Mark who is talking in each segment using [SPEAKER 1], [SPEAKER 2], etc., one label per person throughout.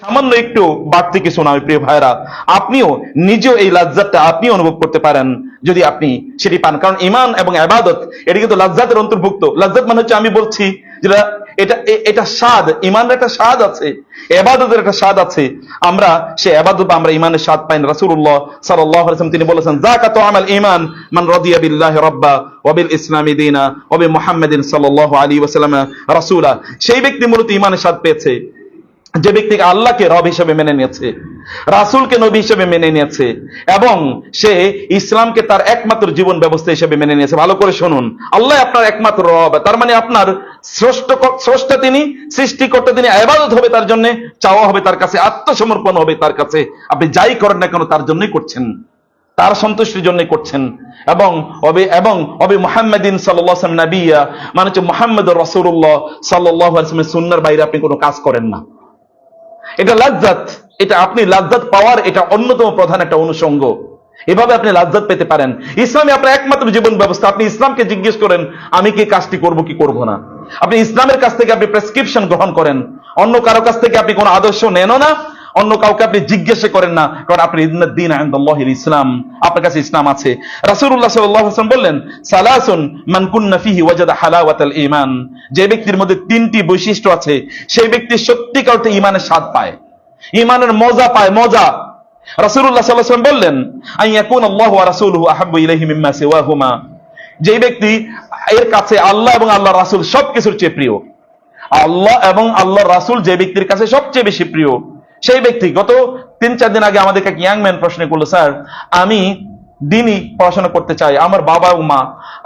[SPEAKER 1] সামান্য একটু বাড়তি কিছু নয় প্রিয় ভাইরা আপনিও নিজেও এই লাজ্জাতটা আপনি অনুভব করতে পারেন যদি আপনি সেটি পান। কারণ ইমান এবং আবাদত এটি কিন্তু লাজ্জাতের অন্তর্ভুক্ত। লাজ্জাত মানে হচ্ছে আমি বলছি যেটা এটা এটা স্বাদ ইমানের একটা স্বাদ আছে এবাদতের একটা স্বাদ আছে। আমরা সে এবাদত আমরা ইমানের স্বাদ পাই না। রাসূলুল্লাহ সাল্লাল্লাহু আলাইহি ওয়াসাল্লাম তিনি বলেছেন যাকাতু আমাল ঈমান, মান রাদিয়া বিল্লাহি রাব্বা ওয়া ইসলামি দীনা ওয়া বি মুহাম্মাদিন সাল্লাল্লাহু আলাইহি ওয়াসাল্লাম রাসূলা। সেই ব্যক্তি মূলত ইমানের স্বাদ পেয়েছে। যে ব্যক্তিকে আল্লাহকে রব হিসেবে মেনে নিয়েছে, রাসূলকে নবী হিসেবে মেনে নিয়েছে, এবং সে ইসলামকে তার একমাত্র জীবন ব্যবস্থা হিসেবে মেনে নিয়েছে। ভালো করে শুনুন। আল্লাহ আপনার একমাত্র রব, তার মানে আপনার স্রষ্ট তিনি, সৃষ্টিকর্তা তিনি, আবাদত হবে তার জন্য, চাওয়া হবে তার কাছে, আত্মসমর্পণ হবে তার কাছে। আপনি যাই করেন না কেন, তার জন্যই করছেন। তার সন্তুষ্টির জন্য করছেন। এবং অবে এবং অবে মোহাম্মদিন সাল্লাম নাবিয়া মানে হচ্ছে মোহাম্মদ রসুল্লাহ সাল্লাহ সুন্নার বাইরে আপনি কোনো কাজ করেন না। এটা লাজ্জাত, এটা আপনি লাজ্জাত পাওয়ার এটা অন্যতম প্রধান একটা অনুষঙ্গ। এভাবে আপনি লাজ্জাত পেতে পারেন। ইসলামে আপনার একমাত্র জীবন ব্যবস্থা। আপনি ইসলামকে জিজ্ঞেস করেন, আমি কি কাজটি করব, কি করব না? আপনি ইসলামের কাছ থেকে আপনি প্রেসক্রিপশন গ্রহণ করেন। অন্য কারও কাছ থেকে আপনি কোনো আদর্শ নেন না। অন্য কাউকে আপনি জিজ্ঞাসা করেন না, কারণ আপনি দিন আইন্দাল্লাহিল ইসলাম, আপনার কাছে ইসলাম আছে। আলাইহি ওয়াসাল্লাম বললেন, সালাসুন মান কুন্না ফিহি ওয়াজাদা হালাওয়াতাল ঈমান। যে ব্যক্তির মধ্যে তিনটি বৈশিষ্ট্য আছে, সেই ব্যক্তি সত্যিকার অর্থে ঈমানের স্বাদ পায়। ঈমানের মজা পায়, মজা। ওয়াসাল্লাম বললেন আল্লাহু রাসূলুহু আহাব্বু ইলাইহি মিম্মা সিওয়াহুমা। যে ব্যক্তি এর কাছে আল্লাহ এবং আল্লাহ রাসূল সবকিছুর চেয়ে প্রিয়। আল্লাহ এবং আল্লাহ রাসূল যে ব্যক্তির কাছে সবচেয়ে বেশি প্রিয়। সেই ব্যক্তি, গত তিন, চার দিন আগে আমাদেরকে এক ইয়াং ম্যান প্রশ্ন করল, স্যার, আমি দিনই পড়াশোনা করতে চাই, আমার বাবা ও মা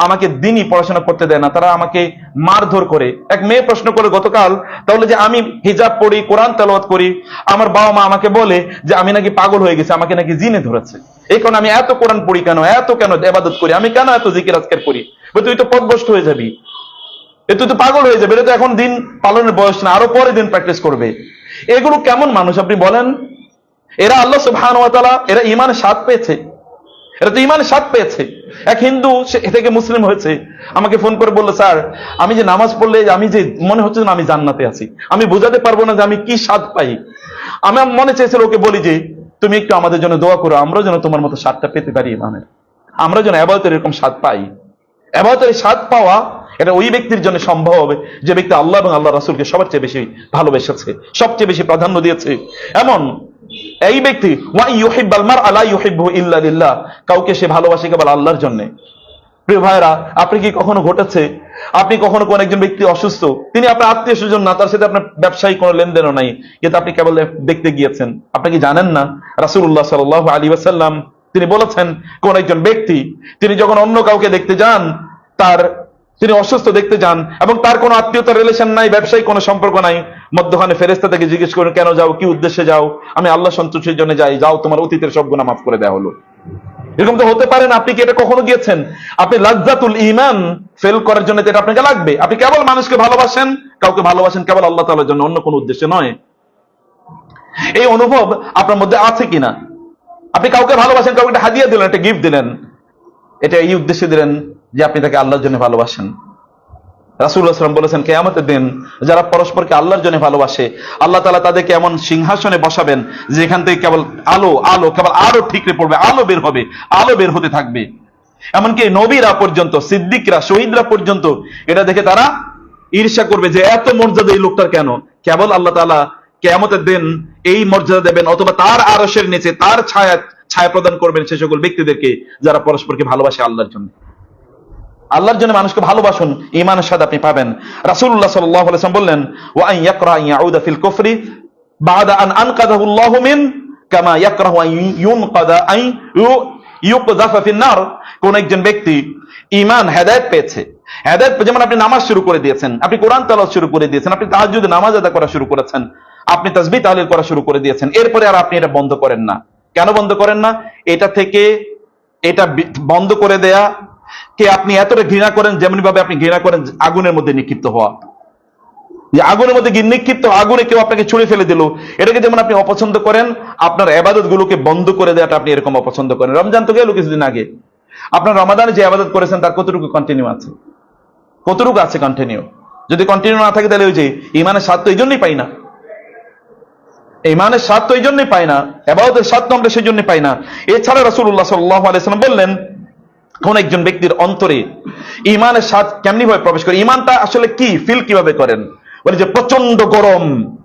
[SPEAKER 1] আমাকে দিনই পড়াশোনা করতে দেয় না, তারা আমাকে মারধর করে। এক মেয়ে প্রশ্ন করে গতকাল, তাহলে যে আমি হিজাব পড়ি, কোরআন তেলাওয়াত করি, আমার বাবা মা আমাকে বলে যে আমি নাকি পাগল হয়ে গেছি, আমাকে নাকি জিনে ধরেছে। এই কারণে আমি এত কোরআন পড়ি কেন, এত কেন এবাদত করি, আমি কেন এত জিকির আজকের করি? তুই তো পদভ্রষ্ট হয়ে যাবি, এ তুই তো পাগল হয়ে যাবে, এটা তো এখন দিন পালনের বয়স না, আরও পরে দিন প্র্যাকটিস করবে। এগুলো কেমন মানুষ, আপনি বলেন? এরা আল্লাহ সুবহান এরা ইমানের স্বাদ পেয়েছে। এরা তো ইমানের স্বাদ পেয়েছে। এক হিন্দু, সে থেকে মুসলিম হয়েছে। আমাকে ফোন করে বলল, স্যার, আমি যে নামাজ পড়লে, আমি যে, মনে হচ্ছে না আমি জান্নাতে আছি। আমি বোঝাতে পারব না যে আমি কি স্বাদ পাই। আমার মনে চেয়েছিল ওকে বলি যে, তুমি একটু আমাদের জন্য দোয়া করো আমরা যেন তোমার মতো স্বাদটা পেতে পারি ইমানের আমরা যেন আবাদতের এরকম স্বাদ পাই। আবাদতের স্বাদ পাওয়া এটা ওই ব্যক্তির জন্য সম্ভব হবে যে ব্যক্তি আল্লাহ এবং আল্লাহ রাসুলকে সবার চেয়ে বেশি ভালোবেসেছে, সবচেয়ে বেশি প্রাধান্য দিয়েছে। এমন এই ব্যক্তি, ওয়া ইউহিব্বাল মার আলা ইউহিব্বু ইল্লা লিল্লাহ কাউকে সে ভালোবাসে কেবল আল্লাহর জন্য। প্রিয় ভাইরা আপনি কি কখনো ঘটেছে? আপনি কখনো কোন একজন ব্যক্তি অসুস্থ, তিনি আপনার আত্মীয় স্বজন না, তার সাথে আপনার ব্যবসায়ী কোনো লেনদেনও নাই, কিন্তু আপনি কেবল দেখতে গিয়েছেন। আপনি কি জানেন না? রাসূলুল্লাহ সাল্লাল্লাহু আলী ওয়াসাল্লাম, তিনি বলেছেন, কোন একজন ব্যক্তি, তিনি যখন অন্য কাউকে দেখতে যান, তার তিনি অসুস্থ দেখতে যান এবং তার কোনো আত্মীয়তার রিলেশন নাই, ব্যবসায়িক কোনো সম্পর্ক নাই। মধ্যখানে ফেরেস্তা থেকে জিজ্ঞেস করেন কেন যাও? কি উদ্দেশ্যে যাও? আমি আল্লাহ সন্তুষ্টির জন্য যাই। যাও, তোমার অতীতের সব গুণা মাফ করে দেওয়া হলো। এরকম তো হতে পারে না। আপনি কি এটা কখনো গিয়েছেন? আপনি লাজ্জাতুল ইমান ফেল করার জন্য এটা আপনাকে লাগবে। আপনি কেবল মানুষকে ভালোবাসেন, কাউকে ভালোবাসেন কেবল আল্লাহ তাআলার জন্য, অন্য কোনো উদ্দেশ্যে নয়। এই অনুভব আপনার মধ্যে আছে কিনা? আপনি কাউকে ভালোবাসেন, কাউকে একটা হাদিয়া দিলেন, একটা গিফট দিলেন। এটা এই উদ্দেশ্যে দিলেন। যে আপনি তাকে আল্লাহর জন্য ভালোবাসেন। রাসুল্লাহ সাল্লাম বলেছেন, কেয়ামতের দিন যারা পরস্পরকে আল্লাহর জন্য ভালোবাসে, আল্লাহ তালা তাদেরকে এমন সিংহাসনে বসাবেন যেখান থেকে কেবল আলো আলো, কেবল আলো ঠিকরে পড়বে, আলো বের হবে, আলো বের হতে থাকবে। এমনকি নবীরা পর্যন্ত, সিদ্দিকরা, শহীদরা পর্যন্ত এটা দেখে তারা ঈর্ষা করবে যে এত মর্যাদা এই লোকটার কেন? কেবল আল্লাহ তালা কেয়ামতের দিন এই মর্যাদা দেবেন, অথবা তার আরসের নিচে, তার ছায়া ছায়া প্রদান করবেন সে সকল ব্যক্তিদেরকে যারা পরস্পরকে ভালোবাসে আল্লাহর জন্য। আল্লাহর জন্য মানুষকে ভালোবাসুন ইমানের সাথে আপনি পাবেন। রাসূলুল্লাহ সাল্লাল্লাহু আলাইহি বললেন, ওয়া আন ইয়াকরা ইয়াউদা ফিল বাদা আন মিন কামা ইউকযাফা ফিন নার। কোন একজন ব্যক্তি হেদায়েত পেয়েছে। যেমন আপনি নামাজ শুরু করে দিয়েছেন, আপনি কোরআন তেলাওয়াত শুরু করে দিয়েছেন, আপনি তাহাজ্জুদ, নামাজ আদা করা শুরু করেছেন, আপনি তাসবিহ, তাহলিল করা শুরু করে দিয়েছেন, এরপরে আর আপনি এটা বন্ধ করেন না। কেন বন্ধ করেন না? এটা থেকে এটা বন্ধ করে দেয়া কে আপনি এতটা ঘৃণা করেন যেমন ভাবে আপনি ঘৃণা করেন আগুনের মধ্যে নিক্ষিপ্ত হওয়া। যে আগুনের মধ্যে নিক্ষিপ্ত আগুনে কেউ আপনাকে ছুড়ে ফেলে দিল, এটাকে যেমন আপনি অপছন্দ করেন, আপনার আবাদত গুলোকে বন্ধ করে দেওয়াটা আপনি এরকম অপছন্দ করেন। রমজান তো গেল কিছুদিন আগে। আপনার রমাদানে যে আবাদত করেছেন, তার কতটুকু কন্টিনিউ আছে? কতটুকু আছে কন্টিনিউ যদি কন্টিনিউ না থাকে, তাহলে ওই যে ইমানের স্বাদ তো এই জন্যই পাই না। ইমানের স্বাদ তো এই জন্যই পাই না এবাদতের স্বাদ তো আমরা সেই জন্য পাই না। এছাড়া রাসূলুল্লাহ সাল্লাল্লাহু আলাইহি সাল্লাম বললেন কোন একজন ব্যক্তির অন্তরে ইমানের স্বাদ কেমনি ভাবে প্রবেশ করে? ইমানটা আসলে কি? ফিল কীভাবে করেন? বলে যে প্রচণ্ড গরম,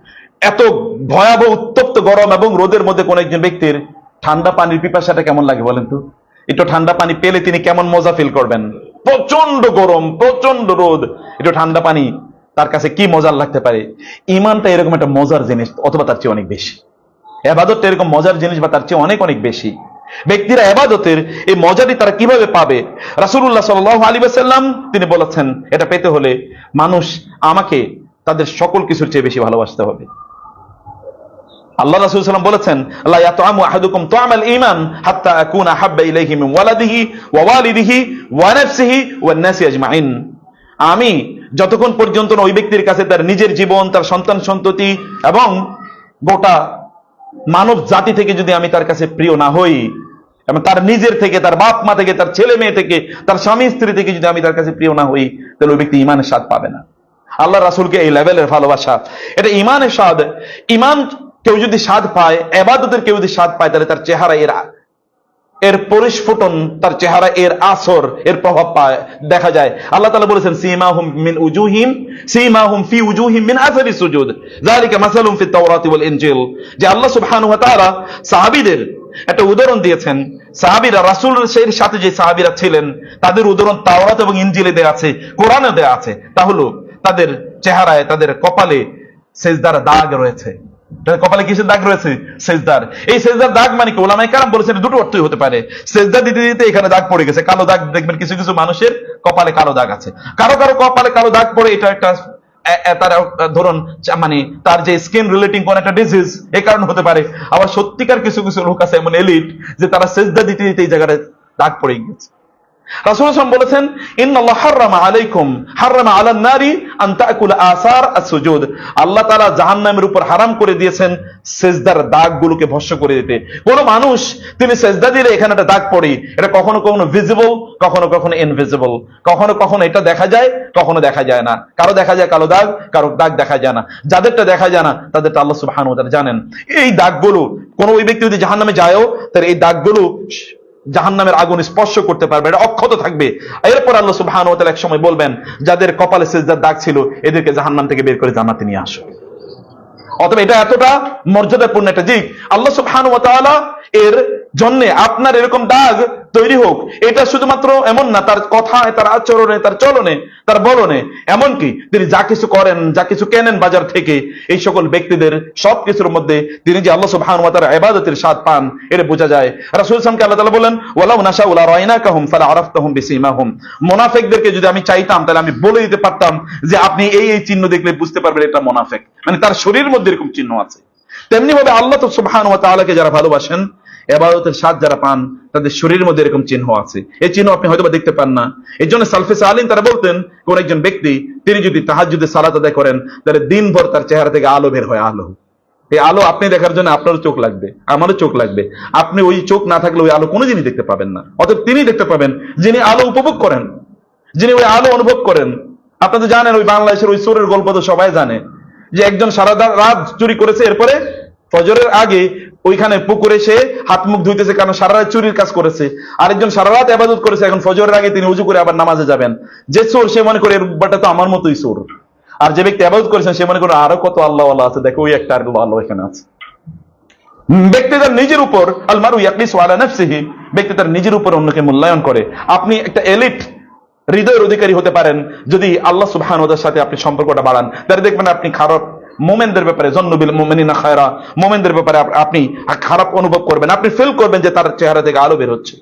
[SPEAKER 1] এত ভয়াবহ, উত্তপ্ত গরম এবং রোদের মধ্যে কোন একজন ব্যক্তির ঠান্ডা পানির পিপাসাটা কেমন লাগে বলেন তো? একটু ঠান্ডা পানি পেলে তিনি কেমন মজা ফিল করবেন? প্রচণ্ড গরম প্রচণ্ড রোদ, একটু ঠান্ডা পানি, তার কাছে কি মজার লাগতে পারে? ইমানটা এরকম একটা মজার জিনিস, অথবা তার চেয়ে অনেক বেশি। এবাদতটা এরকম মজার জিনিস বা তার চেয়ে অনেক অনেক বেশি। ব্যক্তিরা এবাদতের এই মজাটি তারা কীভাবে পাবে? রাসূলুল্লাহ সাল্লাল্লাহু আলাইহি ওয়াসাল্লাম তিনি বলেছেন, এটা পেতে হলে মানুষ আমাকে তাদের সকল কিছুর চেয়ে বেশি ভালোবাসতে হবে। আল্লাহ রাসূল সাল্লাম বলেছেন ইয়াতআমু আহাদুকুম ঈমান হাত্তা আকুনা ইলাইহি মিন ওয়ালাদিহি ওয়া ওয়ালিদিহি ওয়া নাফসিহি ওয়ান নাসি আজমাইন। আমি যতক্ষণ পর্যন্ত ওই ব্যক্তির কাছে তার নিজের জীবন, তার সন্তান সন্ততি এবং গোটা মানব জাতি থেকে যদি আমি তার কাছে প্রিয় না হই, এবং তার নিজের থেকে, তার বাপ মা থেকে, তার ছেলে মেয়ে থেকে, তার স্বামী স্ত্রী থেকে যদি আমি তার কাছে প্রিয় না হই, তাহলে ওই ব্যক্তি ইমানের স্বাদ পাবে না। আল্লাহ রাসুলকে এই লেভেলের ভালোবাসা, এটা ইমানের স্বাদ। ইমান কেউ যদি স্বাদ পায়, এবাদতের কেউ যদি স্বাদ পায়, তাহলে তার চেহারা এর এর পরিস্ফুটন তার চেহারা, এর আসর, এর প্রভাব পায়, দেখা যায়। আল্লাহ তাআলা বলেছেন, সীমাহুম মিন উজুহিম, সীমাহুম ফি উজুহিম মিন আসারি সুজুদ। যালিকা মাসালুম ফিত তাওরাতি ওয়াল ইনজিল। যে আল্লাহ সুবহানাহু ওয়া তাআলা সাহাবীদের একটা উদাহরণ দিয়েছেন। সাহাবীরা, রাসূলের সাথে যে সাহাবীরা ছিলেন, তাদের উদাহরণ তাওরাত এবং ইনজিলে দেয়া আছে কোরআনে দেয়া আছে। তা হলো তাদের চেহারায়, তাদের কপালে সেজদার দাগ রয়েছে। কপালে কিসের দাগ রয়েছে? সেজদার। এই সেজদার দাগ মানে কি? ওলামাই কারাম বলেছেন দুটো অর্থই হতে পারে। সেজদা দিতে দিতে এখানে দাগ পড়ে গেছে। কালো দাগ দেখবেন কিছু কিছু মানুষের কপালে কালো দাগ আছে। কারও কারও কপালে কালো দাগ পড়ে, এটা একটা, এ- এ- তার ধরুন মানে তার যে স্কিন রিলেটিং কোন একটা ডিজিজ এই কারণ হতে পারে। আবার সত্যিকার কিছু কিছু লোক আছে এমন এলিট যে তারা সেজদা দিতে দিতে এই জায়গায় দাগ পড়ে গেছে রাসূল সাল্লাল্লাহু বলেছেন, ইন্নাল্লাহ হাররামা আলাইকুম হাররামা আলান নারি আল্লাহ জাহান্নামের উপর হারাম করে দিয়েছেন সেজদার দাগগুলোকে করে দিতে। মানুষ তিনি সেজদা দিলে এখানে একটা দাগ পড়ে। এটা কখনো কখনো ভিজিবল কখনো কখনো ইনভিজিবল কখনো কখনো এটা দেখা যায়, কখনো দেখা যায় না। কারও দেখা যায় কালো দাগ, কারও দাগ দেখা যায় না। যাদেরটা দেখা যায় না আল্লাহ জানেন। এই দাগগুলো, কোন ওই ব্যক্তি যদি জাহান্নামে যায়ও, তার এই দাগগুলো জাহান্নামের আগুন স্পর্শ করতে পারবে, এটা অক্ষত থাকবে। এরপর আল্লাহ তাআলা এক সময় বলবেন, যাদের কপালে সেজদার দাগ ছিল, এদেরকে জাহান্নাম থেকে বের করে জানাতে নিয়ে আসো। অথবা এটা এতটা মর্যাদাপূর্ণ একটা দিক। আল্লাহ তাআলা এর জন্য আপনার এরকম দাগ তৈরি হোক। এটা শুধুমাত্র এমন না, তার কথায়, তার আচরণে, তার চলনে, তার বলনে, এমনকি তিনি যা কিছু করেন, যা কিছু কেনেন বাজার থেকে, এই সকল ব্যক্তিদের সব কিছুর মধ্যে তিনি যে আল্লাহ সুবহানাহু ওয়া তাআলা ইবাদতের স্বাদ পান, এটা বোঝা যায়। রাসূল সামকে আল্লাহ তাআলা বলেন, ওয়ালাউ নাশাউ লা রাইনাকাহুম ফালা আরাফতাহুম বিসীমাহুম। মুনাফিকদেরকে যদি আমি চাইতাম, তাহলে আমি বলে দিতে পারতাম যে আপনি এই এই চিহ্ন দেখলে বুঝতে পারবেন এটা মুনাফিক। মানে তার শরীরের মধ্যে এরকম চিহ্ন আছে। তেমনি ভাবে আল্লাহ তো সুবহানাহু ওয়া তাআলাকে যারা ভালোবাসেন, এবাদতের স্বাদ যারা পান, তাদের শরীরের মধ্যে এরকম চিহ্ন আছে। এই চিহ্ন আপনি হয়তো দেখতে পান না। এই জন্য সালফে সালিন তারা বলতেন, কোন একজন ব্যক্তি, তিনি যদি তাহাজ্জুদে সালাত আদায় করেন, তাহলে দিনভর তার চেহারা থেকে আলো বের হয়, আলো। এই আলো আপনি দেখার জন্য আপনারও চোখ লাগবে, আমারও চোখ লাগবে। আপনি ওই চোখ না থাকলে ওই আলো কোনোদিনই দেখতে পাবেন না। অতএব তিনি দেখতে পাবেন যিনি আলো উপভোগ করেন, যিনি ওই আলো অনুভব করেন। আপনারা জানেন ওই বাংলাদেশের ওই চোরের গল্প তো সবাই জানে। যে একজন সারা রাত চুরি করেছে, এরপরে ফজরের আগে ওইখানে পুকুরে সে হাত মুখ ধুইতেছে কারণ সারা রাত চুরির কাজ করেছে। আরেকজন সারা রাত আবাদত করেছে, এখন ফজরের আগে তিনি উজু করে আবার নামাজে যাবেন। যে চোর, সে মনে করে এরটা তো আমার মতোই চোর। আর যে ব্যক্তি আবাদত করেছেন, সে মনে করে আরও কত আল্লাহ আল্লাহ আছে, দেখো ওই একটা আর আল্লাহ এখানে আছে। ব্যক্তি তার নিজের উপর আলমারু ব্যক্তি তার নিজের উপর অন্যকে মূল্যায়ন করে। আপনি একটা এলিট হৃদয়ের অধিকারী হতে পারেন যদি আল্লাহ সুবহান ওদের সাথে আপনি সম্পর্কটা বাড়ান। তাহলে দেখবেন আপনি খারাপ মোমেনদের ব্যাপারে, জন্নবিল মোমেনিনা খায়রা, মোমেনদের ব্যাপারে আপনি খারাপ অনুভব করবেন, আপনি ফিল করবেন যে তার চেহারা থেকে আলো বের হচ্ছে।